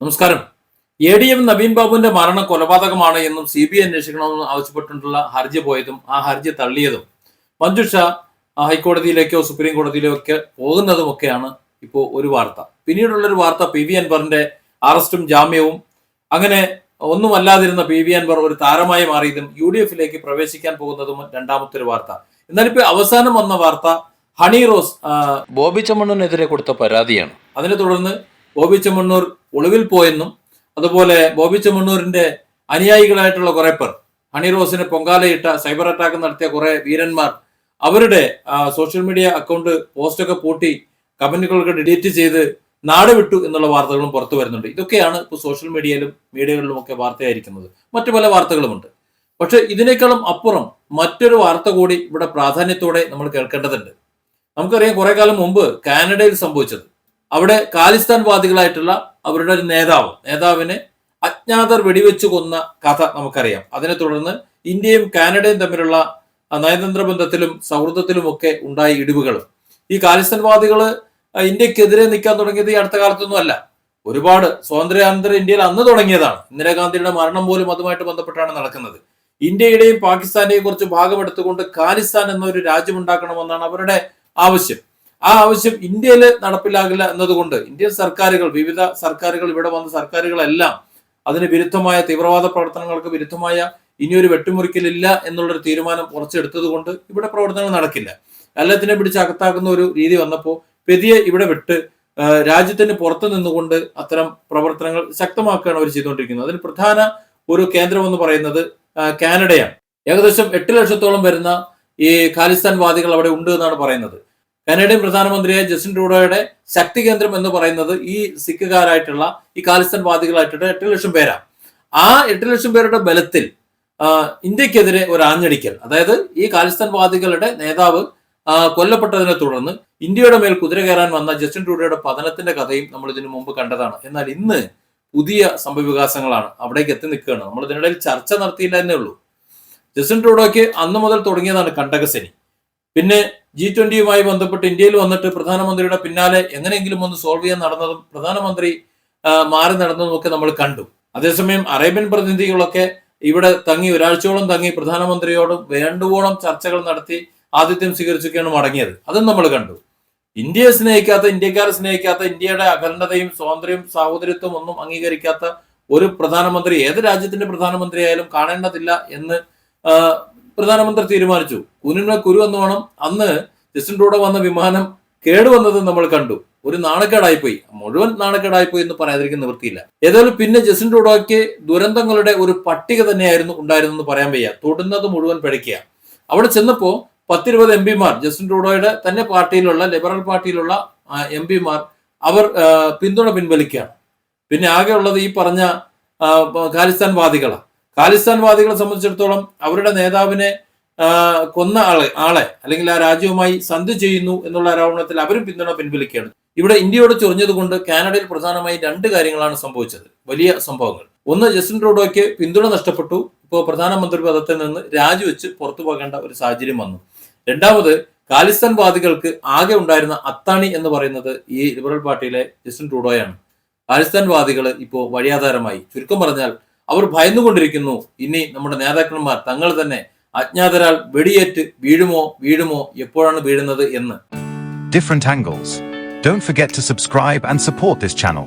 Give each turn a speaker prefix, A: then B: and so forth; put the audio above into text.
A: നമസ്കാരം. A D M Naveen ബാബുവിന്റെ മരണം കൊലപാതകമാണ് എന്നും സി ബി ഐ അന്വേഷിക്കണമെന്നും ആവശ്യപ്പെട്ടിട്ടുള്ള ഹർജി പോയതും ആ ഹർജി തള്ളിയതും. മഞ്ജുഷ ഹൈക്കോടതിയിലേക്കോ സുപ്രീം കോടതിയിലേക്കോ പോകുന്നതുമൊക്കെയാണ് ഇപ്പോൾ ഒരു വാർത്ത. പിന്നീടുള്ള ഒരു വാർത്ത പി വി അൻവറിന്റെ അറസ്റ്റും ജാമ്യവും. അങ്ങനെ ഒന്നുമല്ലാതിരുന്ന പി വി അൻവർ ഒരു താരമായി മാറിയതും യു ഡി എഫിലേക്ക് പ്രവേശിക്കാൻ പോകുന്നതും രണ്ടാമത്തെ ഒരു വാർത്ത. എന്നാൽ ഇപ്പൊ അവസാനം വന്ന വാർത്ത ഹണി റോസ് ബോബി ചമ്മണ്ണിനെതിരെ കൊടുത്ത പരാതിയാണ്. അതിനെ തുടർന്ന് ബോബി ചെമ്മണ്ണൂർ ഒളിവിൽ പോയെന്നും അതുപോലെ ബോബി ചെമ്മണ്ണൂരിന്റെ അനുയായികളായിട്ടുള്ള കുറെ പേർ ഹണി റോസിന് പൊങ്കാലയിട്ട സൈബർ അറ്റാക്ക് നടത്തിയ കുറെ വീരന്മാർ അവരുടെ സോഷ്യൽ മീഡിയ അക്കൗണ്ട് പോസ്റ്റൊക്കെ പൂട്ടി കമന്റുകളൊക്കെ ഡിലീറ്റ് ചെയ്ത് നാട് വിട്ടു എന്നുള്ള വാർത്തകളും പുറത്തു വരുന്നുണ്ട്. ഇതൊക്കെയാണ് ഇപ്പോൾ സോഷ്യൽ മീഡിയയിലും മീഡിയകളിലും ഒക്കെ വാർത്തയായിരിക്കുന്നത്. മറ്റു പല വാർത്തകളുമുണ്ട്. പക്ഷെ ഇതിനേക്കാളും അപ്പുറം മറ്റൊരു വാർത്ത കൂടി ഇവിടെ പ്രാധാന്യത്തോടെ നമ്മൾ കേൾക്കേണ്ടതുണ്ട്. നമുക്കറിയാം കുറെ കാലം മുമ്പ് കാനഡയിൽ സംഭവിച്ചത്. അവിടെ ഖാലിസ്ഥാൻ വാദികളായിട്ടുള്ള അവരുടെ ഒരു നേതാവ് നേതാവിനെ അജ്ഞാതർ വെടിവെച്ച് കൊന്ന കഥ നമുക്കറിയാം. അതിനെ തുടർന്ന് ഇന്ത്യയും കാനഡയും തമ്മിലുള്ള നയതന്ത്ര ബന്ധത്തിലും സൗഹൃദത്തിലും ഒക്കെ ഉണ്ടായ ഇടിവുകൾ. ഈ ഖാലിസ്ഥാൻ വാദികൾ ഇന്ത്യക്കെതിരെ നിൽക്കാൻ തുടങ്ങിയത് ഈ അടുത്ത കാലത്തൊന്നും അല്ല. ഒരുപാട് സ്വാതന്ത്ര്യാനന്തര ഇന്ത്യയിൽ അന്ന് തുടങ്ങിയതാണ്. ഇന്ദിരാഗാന്ധിയുടെ മരണം പോലും അതുമായിട്ട് ബന്ധപ്പെട്ടാണ് നടക്കുന്നത്. ഇന്ത്യയുടെയും പാകിസ്ഥാന്റെയും കുറച്ച് ഭാഗമെടുത്തുകൊണ്ട് ഖാലിസ്ഥാൻ എന്നൊരു രാജ്യം ഉണ്ടാക്കണമെന്നാണ് അവരുടെ ആവശ്യം. ആ ആവശ്യം ഇന്ത്യയിൽ നടപ്പിലാകില്ല എന്നതുകൊണ്ട് ഇന്ത്യൻ സർക്കാരുകൾ വിവിധ സർക്കാരുകൾ ഇവിടെ വന്ന സർക്കാരുകളെല്ലാം അതിന് വിരുദ്ധമായ തീവ്രവാദ പ്രവർത്തനങ്ങൾക്ക് വിരുദ്ധമായ ഇനിയൊരു വെട്ടിമുറിക്കലില്ല എന്നുള്ളൊരു തീരുമാനം ഉറച്ചെടുത്തത് കൊണ്ട് ഇവിടെ പ്രവർത്തനങ്ങൾ നടക്കില്ല. എല്ലാത്തിനെ പിടിച്ച് അകത്താക്കുന്ന ഒരു രീതി വന്നപ്പോൾ പെതിയെ ഇവിടെ വിട്ട് രാജ്യത്തിന് പുറത്തു നിന്നുകൊണ്ട് അത്തരം പ്രവർത്തനങ്ങൾ ശക്തമാക്കുകയാണ് അവർ ചെയ്തുകൊണ്ടിരിക്കുന്നത്. അതിന് പ്രധാന ഒരു കേന്ദ്രം എന്ന് പറയുന്നത് കാനഡയാണ്. ഏകദേശം എട്ട് ലക്ഷത്തോളം വരുന്ന ഈ ഖാലിസ്ഥാൻ വാദികൾ അവിടെ ഉണ്ട് എന്നാണ് പറയുന്നത്. കനേഡിയൻ പ്രധാനമന്ത്രിയായ ജസ്റ്റിൻ ട്രൂഡോയുടെ ശക്തി കേന്ദ്രം എന്ന് പറയുന്നത് ഈ സിഖുകാരായിട്ടുള്ള ഈ കാലിസ്ഥാൻ വാദികളായിട്ടുള്ള എട്ട് ലക്ഷം പേരാണ് ആ എട്ട് ലക്ഷം പേരുടെ ബലത്തിൽ ഇന്ത്യക്കെതിരെ ഒരു ആഞ്ഞടിക്കൽ. അതായത് ഈ കാലിസ്ഥാൻ വാദികളുടെ നേതാവ് കൊല്ലപ്പെട്ടതിനെ തുടർന്ന് ഇന്ത്യയുടെ മേൽ കുതിര കയറാൻ വന്ന ജസ്റ്റിൻ ട്രൂഡോയുടെ പതനത്തിന്റെ കഥയും നമ്മൾ ഇതിനു മുമ്പ് കണ്ടതാണ്. എന്നാൽ ഇന്ന് പുതിയ സംഭവവികാസങ്ങളാണ് അവിടേക്ക് എത്തി നിൽക്കുകയാണ്. നമ്മൾ ഇതിനിടയിൽ ചർച്ച നടത്തിയില്ല എന്നേ ഉള്ളൂ. ജസ്റ്റിൻ ട്രൂഡോയ്ക്ക് അന്ന് മുതൽ തുടങ്ങിയതാണ് കണ്ടകശനി. പിന്നെ ജി ട്വന്റിയുമായി ബന്ധപ്പെട്ട് ഇന്ത്യയിൽ വന്നിട്ട് പ്രധാനമന്ത്രിയുടെ പിന്നാലെ എങ്ങനെയെങ്കിലും ഒന്ന് സോൾവ് ചെയ്യാൻ നടന്നതും പ്രധാനമന്ത്രി മാറി നടന്നതും ഒക്കെ നമ്മൾ കണ്ടു. അതേസമയം അറേബ്യൻ പ്രതിനിധികളൊക്കെ ഇവിടെ തങ്ങി ഒരാഴ്ചയോളം തങ്ങി പ്രധാനമന്ത്രിയോടും വേണ്ടുവോളം ചർച്ചകൾ നടത്തി ആതിഥ്യം സ്വീകരിച്ചൊക്കെയാണ് മടങ്ങിയത്. അതും നമ്മൾ കണ്ടു. ഇന്ത്യയെ സ്നേഹിക്കാത്ത ഇന്ത്യക്കാരെ സ്നേഹിക്കാത്ത ഇന്ത്യയുടെ അഖണ്ഡതയും സ്വാതന്ത്ര്യവും സാഹോദര്യത്വം ഒന്നും അംഗീകരിക്കാത്ത ഒരു പ്രധാനമന്ത്രി ഏത് രാജ്യത്തിന്റെ പ്രധാനമന്ത്രിയായാലും കാണേണ്ടതില്ല എന്ന് പ്രധാനമന്ത്രി തീരുമാനിച്ചു. കുനിന്മേൽ കുരു എന്ന് വേണം അന്ന് ജസ്റ്റിൻ ട്രൂഡോ വന്ന വിമാനം കേടുവന്നത് നമ്മൾ കണ്ടു. ഒരു നാണക്കേടായിപ്പോയി. മുഴുവൻ നാണക്കേടായിപ്പോയി എന്ന് പറയാതിരിക്കാൻ നിവൃത്തിയില്ല. ഏതായാലും പിന്നെ ജസ്റ്റിൻ ട്രൂഡോയ്ക്ക് ദുരന്തങ്ങളുടെ ഒരു പട്ടിക തന്നെയായിരുന്നു ഉണ്ടായിരുന്നെന്ന് പറയാൻ വയ്യ. തൊടുന്നത് മുഴുവൻ പിഴയ്ക്കുക അവിടെ ചെന്നപ്പോൾ പത്തിരുപത് എം പിമാർ ജസ്റ്റിൻ ട്രൂഡോയുടെ തന്നെ പാർട്ടിയിലുള്ള ലിബറൽ പാർട്ടിയിലുള്ള എം പിമാർ അവർ പിന്തുണ പിൻവലിക്കുകയാണ് പിന്നെ ആകെ ഉള്ളത് ഈ പറഞ്ഞ ഖാലിസ്ഥാൻ വാദികളാണ് ഖാലിസ്ഥാൻ വാദികളെ സംബന്ധിച്ചിടത്തോളം അവരുടെ നേതാവിനെ കൊന്ന ആളെ ആളെ അല്ലെങ്കിൽ ആ രാജ്യവുമായി സന്ധി ചെയ്യുന്നു എന്നുള്ള ആരോപണത്തിൽ അവരും പിന്തുണ പിൻവലിക്കുകയാണ്. ഇവിടെ ഇന്ത്യയോട് ചൊറിഞ്ഞതുകൊണ്ട് കാനഡയിൽ പ്രധാനമായും രണ്ട് കാര്യങ്ങളാണ് സംഭവിച്ചത്. വലിയ സംഭവങ്ങൾ. ഒന്ന് ജസ്റ്റിൻ ട്രൂഡോയ്ക്ക് പിന്തുണ നഷ്ടപ്പെട്ടു. ഇപ്പോൾ പ്രധാനമന്ത്രി പദത്തിൽ നിന്ന് രാജിവെച്ച് പുറത്തു പോകേണ്ട ഒരു സാഹചര്യം വന്നു. രണ്ടാമത് ഖാലിസ്ഥാൻ വാദികൾക്ക് ആകെ ഉണ്ടായിരുന്ന അത്താണി എന്ന് പറയുന്നത് ഈ ലിബറൽ പാർട്ടിയിലെ ജസ്റ്റിൻ ട്രൂഡോയാണ്. ഖാലിസ്ഥാൻ വാദികൾ ഇപ്പോൾ വഴിയാധാരമായി. ചുരുക്കം പറഞ്ഞാൽ അവർ ഭയന്നുകൊണ്ടിരിക്കുന്നു ഇനി നമ്മുടെ നേതാക്കന്മാർ തങ്ങൾ തന്നെ അജ്ഞാതരാൽ വെടിയേറ്റ് വീഴുമോ വീഴുമോ എപ്പോഴാണ് വീഴുന്നത് എന്ന്
B: different angles. Don't forget to subscribe and support this channel.